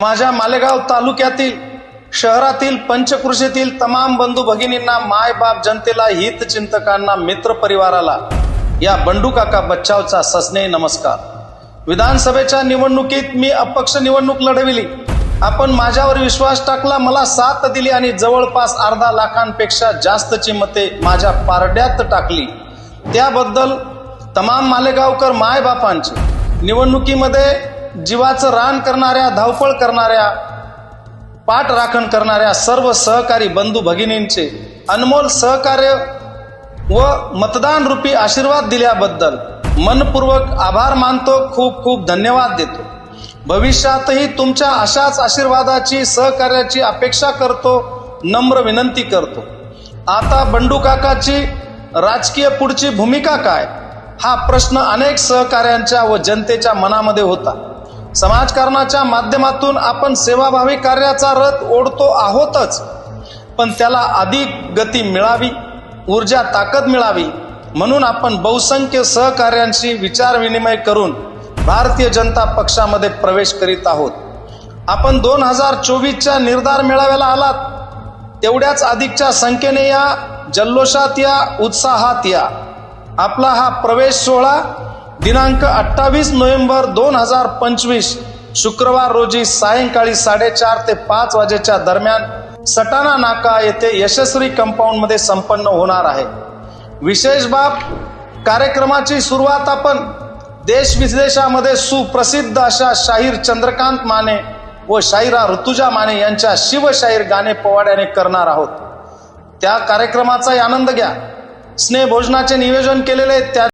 माझ्या मालेगाव तालुक्यातील शहरातील पंचकृषीतील तमाम बंधू भगिनींना माय बाप जनतेला हितचिंतकांना मित्र परिवाराला या बंडू काका बच्चावचा सस्नेह नमस्कार. विधानसभेच्या निवडणुकीत मी अपक्ष निवडणूक लढविली. आपण माझ्यावर विश्वास टाकला मला साथ दिली आणि जवळपास अर्धा लाखांपेक्षा जास्तची मते माझ्या पारड्यात टाकली. त्याबद्दल तमाम मालेगावकर मायबापांचे निवडणुकीमध्ये जीवाचं रान करणाऱ्या धावपळ करणाऱ्या पाठ राखण करणाऱ्या सर्व सहकारी बंधू भगिनींचे अनमोल सहकार्य व मतदान रूपी आशीर्वाद दिल्याबद्दल मनपूर्वक आभार मानतो खूप खूप धन्यवाद देतो. भविष्यातही तुमच्या अशाच आशीर्वादाची सहकार्याची अपेक्षा करतो नम्र विनंती करतो. आता बंडू काकाची राजकीय पुढची भूमिका काय? हा प्रश्न अनेक सहकार्यांच्या व जनतेच्या मनामध्ये होता. समाजकारणाच्या माध्यमातून आपण सेवाभावी कार्याचा रथ ओढतो आहोतच पण त्याला अधिक गती मिळावी ऊर्जा ताकद मिळावी म्हणून आपण बहुसंख्य सहकार्यांशी विचारविनिमय करून भारतीय जनता पक्षामध्ये प्रवेश करीत आहोत. आपण दोन हजार चोवीसच्या निर्धार मेळाव्याला आलात. तेवढ्याच अधिकच्या संख्येने या जल्लोषात या उत्साहात या. आपला हा प्रवेश सोहळा दिनांक अठ्ठावीस नोव्हेंबर दोन हजार पंचवीस शुक्रवार रोजी सायंकाळी साडेचार ते पाच वाजेच्या दरम्यान सटाणा नाका येथे यशस्वी कंपाऊंडमध्ये संपन्न होणार आहे. विशेष बाब कार्यक्रमाची सुरुवात आपण देश विदेशामध्ये सुप्रसिद्ध अशा शाहीर चंद्रकांत माने व शाहिरा ऋतुजा माने यांच्या शिवशाहीर गाणे पोवाड्याने करणार आहोत. त्या कार्यक्रमाचाही आनंद घ्या. स्नेह भोजनाचे नियोजन केलेले त्या